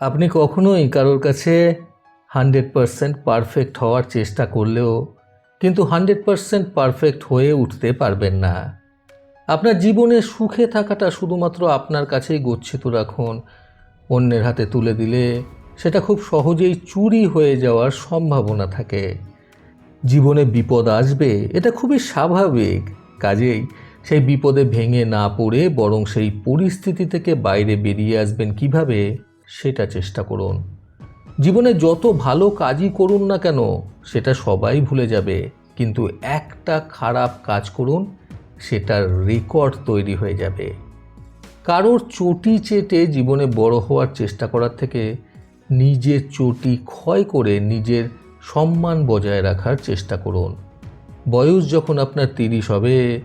আপনি কখনোই কারোর কাছে হান্ড্রেড পারসেন্ট পারফেক্ট হওয়ার চেষ্টা করলেও কিন্তু হান্ড্রেড পারসেন্ট পারফেক্ট হয়ে উঠতে পারবেন না। আপনার জীবনে সুখে থাকাটা শুধুমাত্র আপনার কাছেই গচ্ছিত রাখুন। অন্যের হাতে তুলে দিলে সেটা খুব সহজেই চুরি হয়ে যাওয়ার সম্ভাবনা থাকে। জীবনে বিপদ আসবে, এটা খুবই স্বাভাবিক। কাজেই সেই বিপদে ভেঙে না পড়ে বরং সেই পরিস্থিতি থেকে বাইরে বেরিয়ে আসবেন কীভাবে? সেটা চেষ্টা করুন। জীবনে যত ভালো কাজই করুন না কেন, সেটা সবাই ভুলে যাবে। কিন্তু একটা খারাপ কাজ করুন, সেটার রেকর্ড তৈরি হয়ে যাবে। কারোর চটি চেটে জীবনে বড় হওয়ার চেষ্টা করার থেকে নিজের চটি ক্ষয় করে নিজের সম্মান বজায় রাখার চেষ্টা করুন। বয়স যখন আপনার তিরিশ হবে,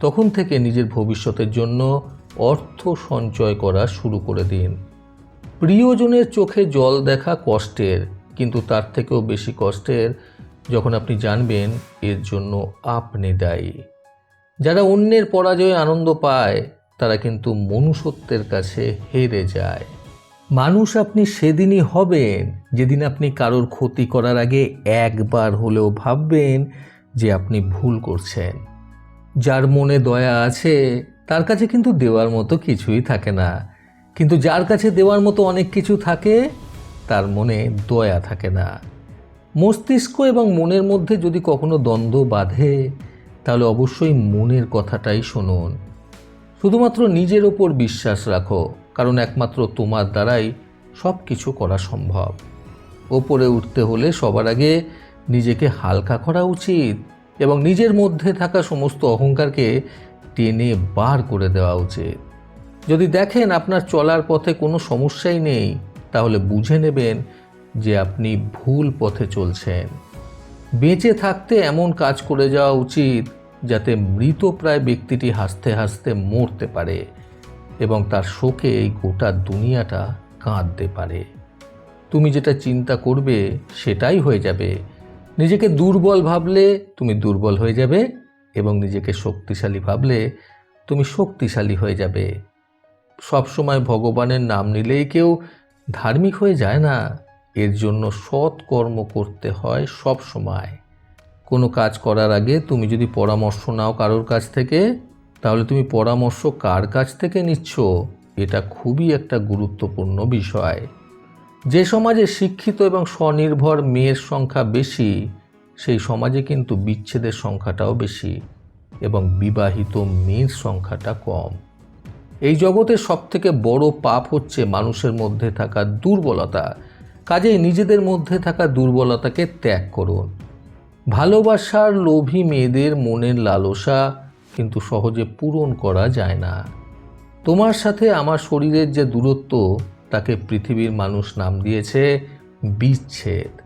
তখন থেকে নিজের ভবিষ্যতের জন্য অর্থ সঞ্চয় করা শুরু করে দিন। প্রিয়জনের চোখে জল দেখা কষ্টের, কিন্তু তার থেকেও বেশি কষ্টের যখন আপনি জানবেন এর জন্য আপনি দায়ী। যারা অন্যের পরাজয়ে আনন্দ পায়, তারা কিন্তু মনুষ্যত্বের কাছে হেরে যায়। মানুষ আপনি সেদিনই হবেন, যেদিন আপনি কারোর ক্ষতি করার আগে একবার হলেও ভাববেন যে আপনি ভুল করছেন। যার মনে দয়া আছে, তার কাছে কিন্তু দেওয়ার মতো কিছুই থাকে না। কিন্তু যার কাছে দেওয়ার মতো অনেক কিছু থাকে, তার মনে দয়া থাকে না। মস্তিষ্ক এবং মনের মধ্যে যদি কখনো দ্বন্দ্ব বাঁধে, তাহলে অবশ্যই মনের কথাটাই শুনুন। শুধুমাত্র নিজের ওপর বিশ্বাস রাখো, কারণ একমাত্র তোমার দ্বারাই সব কিছু করা সম্ভব। ওপরে উঠতে হলে সবার আগে নিজেকে হালকা করা উচিত এবং নিজের মধ্যে থাকা সমস্ত অহংকারকে টেনে বার করে দেওয়া উচিত। যদি দেখেন আপনার চলার পথে কোনো সমস্যাই নেই, তাহলে বুঝে নেবেন যে আপনি ভুল পথে চলছেন। বেঁচে থাকতে এমন কাজ করে যাওয়া উচিত যাতে মৃতপ্রায় ব্যক্তিটি হাসতে হাসতে মরতে পারে এবং তার শোকে এই গোটা দুনিয়াটা কাঁদতে পারে। তুমি যেটা চিন্তা করবে সেটাই হয়ে যাবে। নিজেকে দুর্বল ভাবলে তুমি দুর্বল হয়ে যাবে এবং নিজেকে শক্তিশালী ভাবলে তুমি শক্তিশালী হয়ে যাবে। সবসময় ভগবানের নাম নিলেই কেউ ধার্মিক হয়ে যায় না। এর জন্য সৎ কর্ম করতে হয় সব সময়। কোনো কাজ করার আগে তুমি যদি পরামর্শ নাও কারোর কাছ থেকে, তাহলে তুমি পরামর্শ কার কাছ থেকে নিচ্ছ? এটা খুবই একটা গুরুত্বপূর্ণ বিষয়। যে সমাজে শিক্ষিত এবং স্বনির্ভর মেয়ের সংখ্যা বেশি, সেই সমাজে কিন্তু বিচ্ছেদের সংখ্যাটাও বেশি এবং বিবাহিত মেয়ের সংখ্যাটা কম। এই জগতের সবথেকে বড় পাপ হচ্ছে মানুষের মধ্যে থাকা দুর্বলতা। কাজেই নিজেদের মধ্যে থাকা দুর্বলতাকে ত্যাগ করুন। ভালোবাসার লোভী মেয়েদের মনের লালসা কিন্তু সহজে পূরণ করা যায় না। তোমার সাথে আমার শরীরের যে দূরত্ব, তাকে পৃথিবীর মানুষ নাম দিয়েছে বিচ্ছেদ।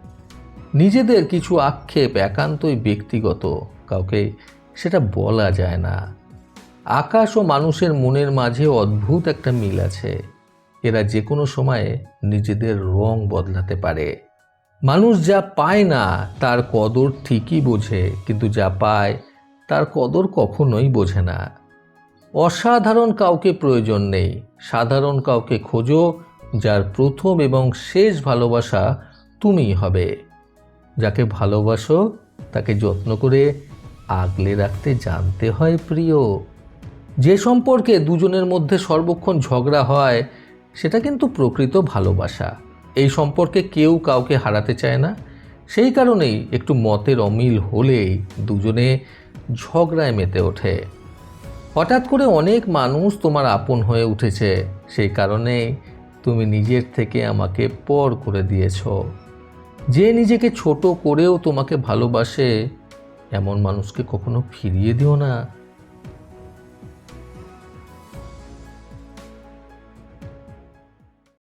নিজেদের কিছু আক্ষেপ একান্তই ব্যক্তিগত, কাউকে সেটা বলা যায় না। আকাশ ও মানুষের মনের মাঝে অদ্ভুত একটা মিল আছে। এরা যে কোনো সময়ে নিজেদের রং বদলাতে পারে। মানুষ যা পায় না, তার কদর ঠিকই বোঝে, কিন্তু যা পায়, তার কদর কখনোই বোঝে না। অসাধারণ কাউকে প্রয়োজন নেই। সাধারণ কাউকে খোঁজো, যার প্রথম এবং শেষ ভালোবাসা তুমিই হবে। যাকে ভালোবাসো, তাকে যত্ন করে আগলে রাখতে জানতে হয় প্রিয়। যে সম্পর্কে দুজনের মধ্যে সর্বক্ষণ ঝগড়া হয়, সেটা কিন্তু প্রকৃত ভালোবাসা। এই সম্পর্কে কেউ কাউকে হারাতে চায় না। সেই কারণেই একটু মতের অমিল হলেই দুজনে ঝগড়ায় মেতে ওঠে। হঠাৎ করে অনেক মানুষ তোমার আপন হয়ে উঠেছে। সেই কারণে তুমি নিজের থেকে আমাকে পর করে দিয়েছ। যে নিজেকে ছোট করেও তোমাকে ভালোবাসে, এমন মানুষকে কখনো ফিরিয়ে দিও না।